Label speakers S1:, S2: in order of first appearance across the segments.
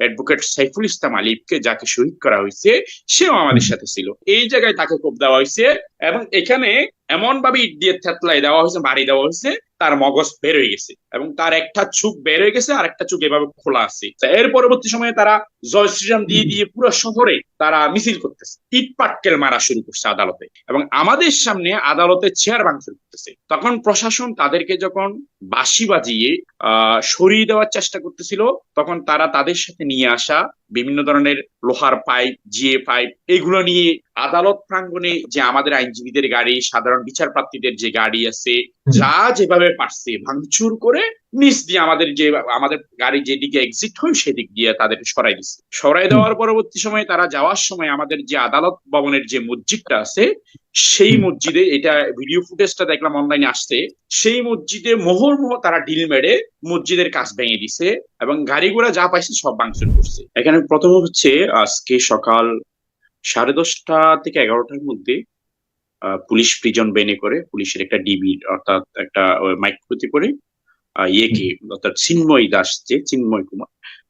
S1: Advocate Saiful Islam আলিফকে যাকে শহীদ করা হয়েছে সেও আমাদের সাথে ছিল। এই জায়গায় তাকে কোপ দেওয়া হয়েছে এবং এখানে এমন ভাবে ইট দিয়ে থেতলাই দেওয়া হয়েছে বাড়ি দেওয়া হয়েছে তার মগজ বের হয়ে গেছে এবং তার একটা চুক বের হয়ে গেছে আর একটা চুক এভাবে খোলা আছে। এর পরবর্তী সময়ে তারা জয় শ্রীরাম দিয়ে দিয়ে পুরো শহরে তারা মিছিল করতেছে। ইট পাটকেল মারা শুরু করছে আদালতে এবং আমাদের সামনে আদালতে চেয়ার ভাঙচুর করতেছে। তখন প্রশাসন তাদেরকে যখন বাঁশি বাজিয়ে আহ সরিয়ে দেওয়ার চেষ্টা করতেছিল তখন তারা তাদের সাথে নিয়ে আসা বিভিন্ন ধরনের লোহার পাইপ জিএ পাইপ এগুলো নিয়ে আদালত প্রাঙ্গণে যে আমাদের আইনজীবীদের গাড়ি সাধারণ বিচার প্রার্থীদের যে গাড়ি আছে যা যেভাবে পারছে ভাঙচুর করে নিচ দিয়ে আমাদের যে আমাদের গাড়ি যেদিকে এক্সিট হয় সেদিক দিয়ে তাদের সরাই দিচ্ছে। সরাই দেওয়ার পরবর্তী সময়ে তারা যাওয়ার সময় আমাদের যে আদালত ভবনের যে মসজিদটা আছে সেই মসজিদে এটা ভিডিও ফুটেজটা দেখলাম অনলাইনে আসছে সেই মসজিদে মোহর মোহ তারা ডিল মেরে মসজিদের কাজ ভেঙে দিছে এবং গাড়ি ঘোড়া যা পাইছে সব ভাঙচুর করছে। এখানে প্রথম হচ্ছে আজকে সকাল সাড়ে দশটা থেকে এগারোটার মধ্যে পুলিশ প্রিজন বেনে করে পুলিশের একটা ডিবি অর্থাৎ একটা মাইক্রোতে করে ইয়েকে অর্থাৎ চিন্ময় দাস যে চিন্ময় কুমার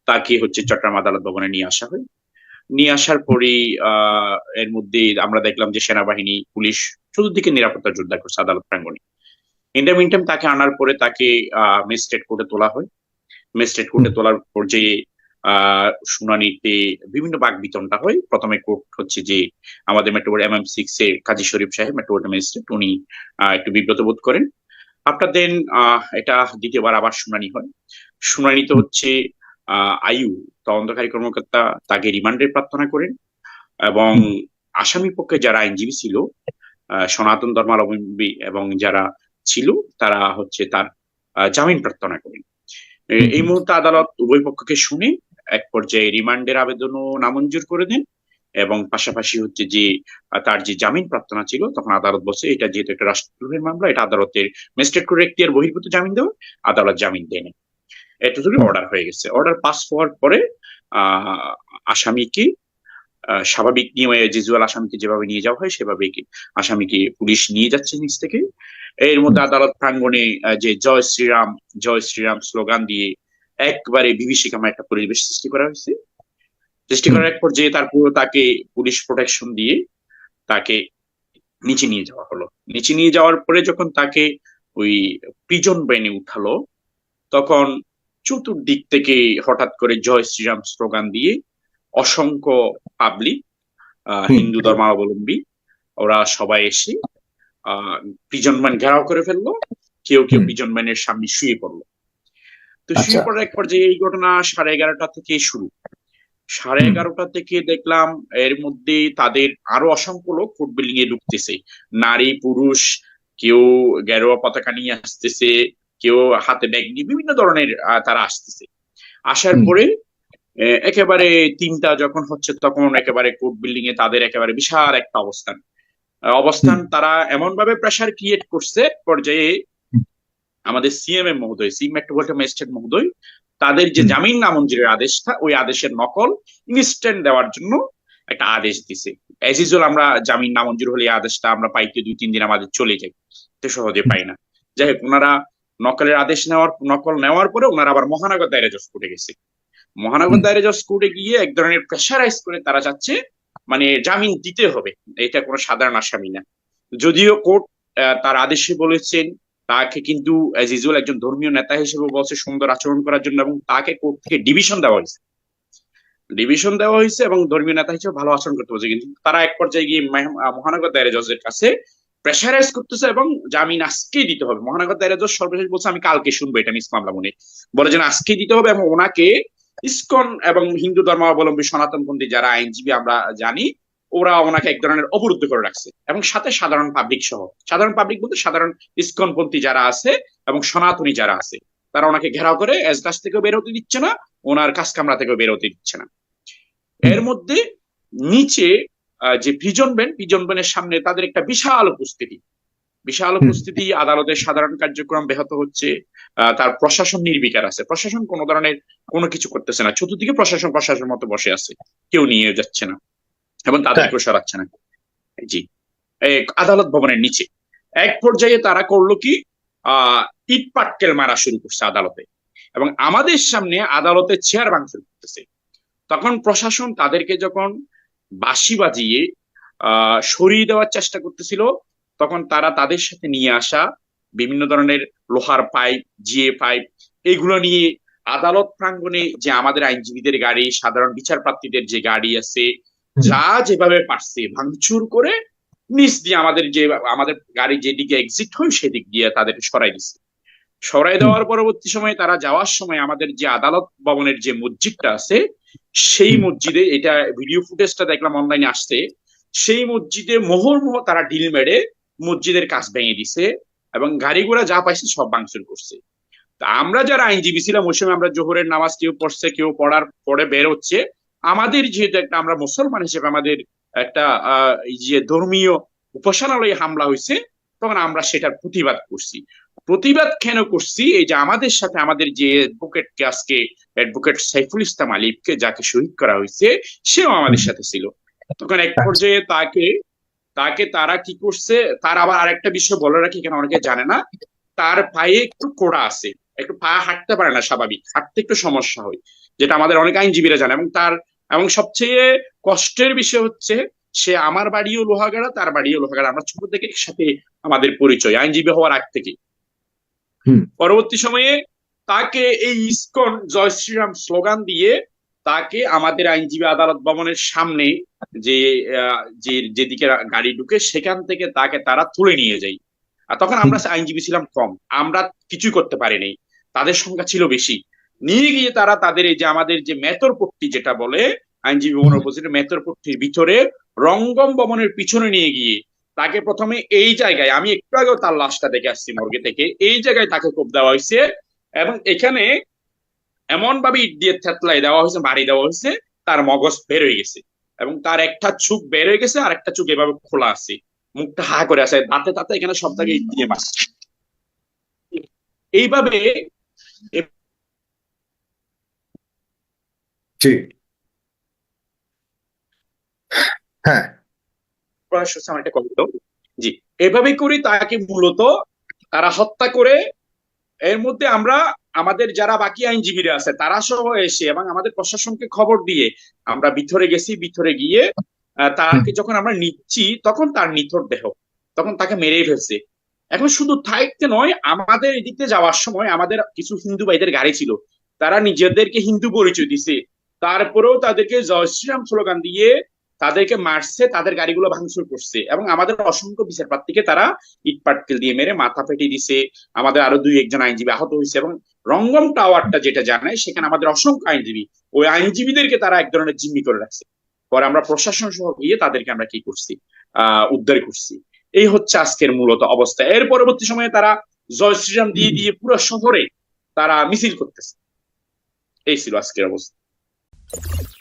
S1: তাকে হচ্ছে চট্টগ্রাম আদালত ভবনে নিয়ে আসা হয়। নিয়ে আসার পরেই আহ এর মধ্যে আমরা দেখলাম যে সেনাবাহিনী পুলিশ চতুর্দিকে নিরাপত্তা জোরদার করছে আদালত প্রাঙ্গণে। ইন্টার মিনটাইম তাকে আনার পরে তাকে আহ ম্যাজিস্ট্রেট কোর্টে তোলা হয়। ম্যাজিস্ট্রেট কোর্টে তোলার পর আহ শুনানিতে বিভিন্ন বাক বিতরণটা হয়। প্রথমে কোর্ট হচ্ছে যে আমাদের মেট্রোবোর্ড এম এম সিক্স এর কাজী শরীফ সাহেব মেট্রোবোর্ড ম্যাজিস্ট্রেট উনি একটু বিব্রত বোধ করেন। আফটার দেন এটা দ্বিতীয়বার আবার শুনানি হয়। শুনানিতে হচ্ছে আয়ু তদন্তকারী কর্মকর্তা তাকে রিমান্ডের প্রার্থনা করেন এবং আসামি পক্ষে যারা আইনজীবী ছিল সনাতন ধর্মাবলম্বী এবং যারা ছিল তারা হচ্ছে তার জামিন প্রার্থনা করেন। এই মুহূর্তে আদালত উভয় পক্ষকে শুনে এক পর্যায়ে রিমান্ডের আবেদনও নামঞ্জুর করে দেন এবং পাশাপাশি হচ্ছে যে তার যে জামিন প্রার্থনা ছিল তখন আদালত বসে এটা যেহেতু একটা রাষ্ট্রদ্রোহের মামলা এটা আদালতের ম্যাজিস্ট্রেট কোর্ট এখতিয়ার বহির্ভূত জামিন দেওয়া আদালত জামিন দেন এতটুকু অর্ডার হয়ে গেছে। অর্ডার পাস হওয়ার পরে আহ আসামিকে স্বাভাবিক নিয়মে জিজুয়াল আসামিকে যেভাবে নিয়ে যাওয়া হয় সেভাবে কি- আসামিকে পুলিশ নিয়ে যাচ্ছে নিচ থেকে। এর মধ্যে আদালত প্রাঙ্গণে যে জয় শ্রীরাম জয় শ্রীরাম স্লোগান দিয়ে একবারে বিভীষিকাময় একটা পরিবেশ সৃষ্টি করা হয়েছে। সৃষ্টি করার এক পর্যায়ে তারপর তাকে পুলিশ প্রোটেকশন দিয়ে তাকে নিচে নিয়ে যাওয়া হলো। নিচে নিয়ে যাওয়ার পরে যখন তাকে ওই প্রিজন ব্রেনে উঠালো তখন চতুর্দিক থেকে হঠাৎ করে জয় শ্রীরাম স্লোগান দিয়ে অসংখ্য পাবলিক। হিন্দু ধর্মাবলম্বী ওরা সবাই এসে আহ প্রিজন ম্যান ঘেরাও করে ফেলল। কেউ কেউ প্রিজন ম্যানের সামনে শুয়ে পড়ল। তো
S2: আচ্ছা।
S1: শুয়ে পড়ার এক পর্যায়ে এই ঘটনা সাড়ে এগারোটা থেকে শুরু। সাড়ে এগারোটা থেকে দেখলাম এর মধ্যে তাদের আরও অসংখ্য লোক কোর্ট বিল্ডিং এ ঢুকতেছে। নারী পুরুষ কেউ গেরুয়া পতাকা নিয়ে আসতেছে কেউ হাতে ব্যাগ নিয়ে বিভিন্ন ধরনের তারা আসতেছে। আসার পরে একেবারে তিনটা যখন হচ্ছে তখন একেবারে কোর্ট বিল্ডিং এ তাদের একেবারে বিশাল একটা অবস্থান। অবস্থান তারা এমন ভাবে প্রেসার ক্রিয়েট করছে পর্যায়ে। আমাদের সিএমএম মহোদয় সি মেট্রোপলিটন ম্যাজিস্ট্রেট মহোদয় তাদের যে। জামিন নামঞ্জুরের আদেশটা ওই আদেশের নকল ইনস্ট্যান্ট দেওয়ার জন্য একটা আদেশ দিছে। অ্যাজ ইউজুয়াল আমরা জামিন নামঞ্জুর হলে আদেশটা আমরা পাইতে দুই তিন দিন আমাদের চলে যাই তো সহজে পাই না। যাই হোক ওনারা নকলের আদেশ নেওয়ার নকল নেওয়ার পরে ওনারা আবার মহানগর দায়রা জজ কোর্টে গেছে। মহানগর। দায়রা জজ কোর্টে গিয়ে এক ধরনের প্রেশারাইজ করে তারা চাচ্ছে মানে জামিন দিতে হবে। এটা কোনো সাধারণ আসামি না। যদিও কোর্ট তার আদেশে বলেছেন তাকে কিন্তু ইউজুয়াল একজন ধর্মীয় নেতা হিসেবে বলছে সুন্দর আচরণ করার জন্য এবং তাকে কোর্ট থেকে ডিভিশন দেওয়া হয়েছে। ডিভিশন দেওয়া হয়েছে এবং ধর্মীয় নেতা হিসেবে ভালো আচরণ করতে বলছে। কিন্তু তারা এক পর্যায়ে গিয়ে মহানগর দায়রা জজের কাছে প্রেশারাইজ করতেছে এবং জামিন আজকেই দিতে হবে। মহানগর দায়রা জজ সর্বশেষ বলছে, আমি কালকে শুনব, এটা মিস মামলা মনে বলে যে আজকে দিতে হবে এবং ওনাকে ইসকন এবং হিন্দু ধর্মাবলম্বী সনাতনপন্থী যারা আইনজীবী আমরা জানি ওরা ওনাকে এক ধরনের অবরুদ্ধ করে রাখছে এবং সাথে সাধারণ পাবলিক সহ। সাধারণ পাবলিক বলতে সাধারণ ইসকনপন্থী যারা আছে এবং সনাতনী যারা আছে তারা ওনাকে ঘেরাও করে এজলাস থেকেও বেরোতে দিচ্ছে না ওনার কাজ কামরা থেকেও বেরোতে দিচ্ছে না। এর মধ্যে নিচে যে প্রিজন বেন প্রিজন বেনের সামনে তাদের একটা বিশাল উপস্থিতি। বিশাল উপস্থিতি আদালতের সাধারণ কার্যক্রম ব্যাহত হচ্ছে আহ, তার প্রশাসন নির্বিকার আছে। প্রশাসন কোনো ধরনের কোনো কিছু করতেছে না। চতুর্দিকে প্রশাসন প্রশাসন মতো বসে আছে। কেউ নিয়ে যাচ্ছে না। এবং তাদেরকেও সরাচ্ছে না। জি। আদালত ভবনের নিচে। এক পর্যায়ে তারা করল কি? আহ ইট পাটকেল মারা শুরু করছে আদালতে। এবং আমাদের সামনে আদালতে চেয়ার ভাঙচুর করতেছে। তখন প্রশাসন তাদেরকে যখন বাঁশি বাজিয়ে সরিয়ে দেওয়ার চেষ্টা করতেছিল তখন তারা তাদের সাথে নিয়ে আসা বিভিন্ন ধরনের লোহার পাইপ জিএ পাইপ এগুলো নিয়ে আদালত প্রাঙ্গণে যে আমাদের আইনজীবীদের গাড়ি সাধারণ বিচার প্রার্থীদের যে গাড়ি আছে যা যেভাবে পারছে ভাঙচুর করে নিচ দিয়ে আমাদের যে আমাদের গাড়ি যেদিকে এক্সিট হয় সেদিক দিয়ে তাদের সরাই দিচ্ছে সরাই দেওয়ার পরবর্তী সময়ে তারা যাওয়ার সময় আমাদের যে আদালত ভবনের যে মসজিদটা আছে সেই মসজিদে এটা ভিডিও ফুটেজটা দেখলাম অনলাইনে আসছে সেই মসজিদে মোহরমোহ তারা ডিল মেরে মসজিদের কাজ ভেঙে দিছে এবং গাড়ি ঘোড়া যা পাইছে সব ভাঙচুর করছে। তা আমরা যারা আইনজীবী ছিলাম ওই সময় আমরা জোহরের নামাজ কেউ পড়ছে কেউ পড়ার পরে বের হচ্ছে আমাদের যেহেতু একটা আমরা মুসলমান হিসেবে আমাদের একটা যে ধর্মীয় উপাসনালয়ে হামলা হয়েছে তখন আমরা সেটার প্রতিবাদ করছি। প্রতিবাদ কেন করছি? এই যে আমাদের সাথে আমাদের যে অ্যাডভোকেটকে আজকে অ্যাডভোকেট সাইফুল ইসলাম আলিফকে যাকে শহীদ করা হয়েছে সেও আমাদের সাথে ছিল। তখন এক পর্যায়ে তাকে তাকে তারা কি করছে, তার আবার আরেকটা বিষয় বলে রাখি, কেন অনেকে জানে না, তার পায়ে একটু কোড়া আছে, একটু পা হাঁটতে পারে না স্বাভাবিক, হাঁটতে একটু সমস্যা হয়, যেটা আমাদের অনেক আইনজীবীরা জানে এবং তার এবং সবচেয়ে কষ্টের বিষয় হচ্ছে সে আমার বাড়িও লোহাগাড়া তার বাড়িও লোহাগাড়া। আমরা ছোট থেকে একসাথে আমাদের পরিচয় আইনজীবী হওয়ার আগ থেকে। পরবর্তী সময়ে তাকে এই ইসকন জয় শ্রীরাম স্লোগান দিয়ে তাকে আমাদের আইনজীবী আদালত ভবনের সামনে যে যে যেদিকে গাড়ি ঢুকে সেখান থেকে তাকে তারা তুলে নিয়ে যায়। আর তখন আমরা আইনজীবী ছিলাম কম। আমরা কিছুই করতে পারিনি। তাদের সংখ্যা ছিল বেশি। নিয়ে গিয়ে তারা তাদের এই যে আমাদের যে মেতর পট্টি যেটা বলে আইনজীবী ভবনের অপোজিটে মেতর পট্টির ভিতরে রঙ্গম ভবনের পিছনে নিয়ে গিয়ে তাকে প্রথমে এই জায়গায় আমি একটু আগেও তার লাশটা দেখে আসছি মর্গে থেকে এই জায়গায় তাকে কোপ দেওয়া হয়েছে এবং এখানে এমন ভাবে ইট দিয়ে থেতলাই দেওয়া হয়েছে বাড়ি দেওয়া হয়েছে তার মগজ বের হয়ে গেছে এবং তার একটা চুক বের হয়ে গেছে আর একটা চুক এভাবে খোলা আছে। মুখটা হা করে আছে দাঁতে দাঁতে এখানে সব জায়গায় ইট দিয়ে মারছে এইভাবে
S2: জি। হ্যাঁ।
S1: জি। এভাবে তাকে মূলত তারা হত্যা করে, এর মধ্যে আমরা আমাদের যারা বাকি আইনজীবীরা আছে, তারা সহ এসে এবং আমাদের প্রশাসনকে খবর দিয়ে আমরা ভিতরে গেছি, ভিতরে গিয়ে তাকে যখন আমরা নিচ্ছি, তখন তার নিথর দেহ, তখন তাকে মেরেই ফেলছে। এখন শুধু থাইতে নয়, আমাদের এদিকে যাওয়ার সময় আমাদের কিছু হিন্দু ভাইদের গাড়ি ছিল। তারা নিজেদেরকে হিন্দু পরিচয় দিছে। তারপরেও তাদেরকে জয় শ্রীরাম স্লোগান দিয়ে তাদেরকে মারছে, তাদের গাড়িগুলো ভাঙচুর করছে এবং আমাদের অসংখ্য বিচার প্রার্থীকে তারা ইট পাটকেল দিয়ে মেরে মাথা ফেটে দিছে। আমাদের আরও দুই একজন আইনজীবী আহত হয়েছে এবং রঙ্গম টাওয়ারটা যেটা জানায়, সেখানে আমাদের অসংখ্য আইনজীবী, ওই আইনজীবীদেরকে তারা এক ধরনের জিম্মি করে রাখছে। পরে আমরা প্রশাসন সহ গিয়ে তাদেরকে আমরা কি করছি? আহ, উদ্ধার করছি। এই হচ্ছে আজকের মূলত অবস্থা। এর পরবর্তী সময়ে তারা জয় শ্রীরাম দিয়ে দিয়ে পুরো শহরে তারা মিছিল করতেছে। এই ছিল আজকের অবস্থা। you